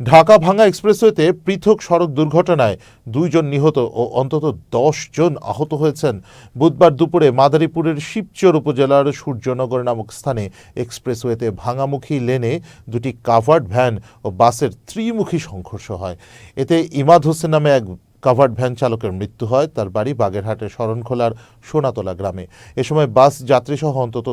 ঢাকা ভাঙ্গা এক্সপ্রেসওয়েতে পৃথক সড়ক দুর্ঘটনায় দুইজন নিহত ও অন্তত দশ জন আহত হয়েছেন। বুধবার দুপুরে মাদারীপুরের শিবচর উপজেলার সূর্যনগর নামক স্থানে এক্সপ্রেসওয়েতে ভাঙামুখী লেনে দুটি কাভার্ড ভ্যান ও বাসের ত্রিমুখী সংঘর্ষ হয়। এতে ইমাদ হোসেন নামে এক কাভার্ড ভ্যান চালকের মৃত্যু হয়। তার বাড়ি বাগেরহাটের শরণখোলার সোনাতলা গ্রামে। এ সময় বাস যাত্রীসহ অন্তত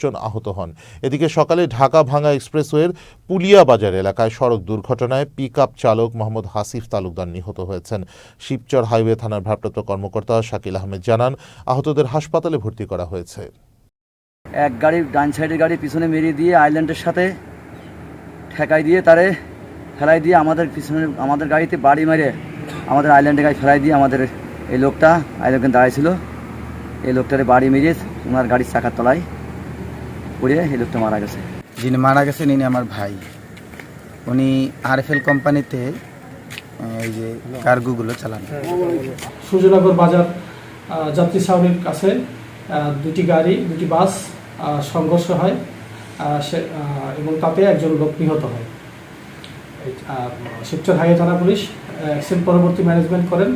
জন আহত হন। এদিকে সকালে ঢাকা ভাঙা এক্সপ্রেসওয়ের পুলিয়া বাজার এলাকায় সড়ক দুর্ঘটনায় পিক আপ চালক মোহাম্মদ হাসিফ তালুকদার নিহত হয়েছেন। শিবচর হাইওয়ে থানার ভারপ্রাপ্ত কর্মকর্তা শাকিল আহমেদ জানান, আহতদের হাসপাতালে ভর্তি করা হয়েছে। এক গাড়ি ডান সাইডের গাড়ি পিছনে মেরিয়ে দিয়ে আইল্যান্ডের সাথে ঠেকাই দিয়ে তারে ফেলাই দিয়ে আমাদের পিছনে আমাদের গাড়িতে বাড়ি মেরে আমাদের আইল্যান্ডে গাড়ি ফেলাই দিয়ে আমাদের এই লোকটা আইল্যান্ডে দাঁড়াইছিল। এই লোকটারে বাড়ি মেরিয়ে ওনার গাড়ির চাকার তলায় পড়ে এই লোকটা মারা গেছে। যিনি মারা গেছেন ইনি আমার ভাই। উনি আরএফএল কোম্পানিতে এই যে কার্গোগুলো চালান। সূর্যনগর বাজার যাত্রী ছাউনির কাছে দুটি গাড়ি দুটি বাস সংঘর্ষ হয় সে- এবং তাতে একজন লোক নিহত হয়। শিবচর হাইওয়ে থানা পুলিশ অ্যাক্সিডেন্ট পরবর্তী ম্যানেজমেন্ট করেন।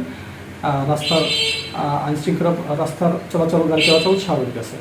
রাস্তার আইনশৃঙ্খলা, রাস্তার চলাচল গাড়ি চলাচল স্বাভাবিক আছে।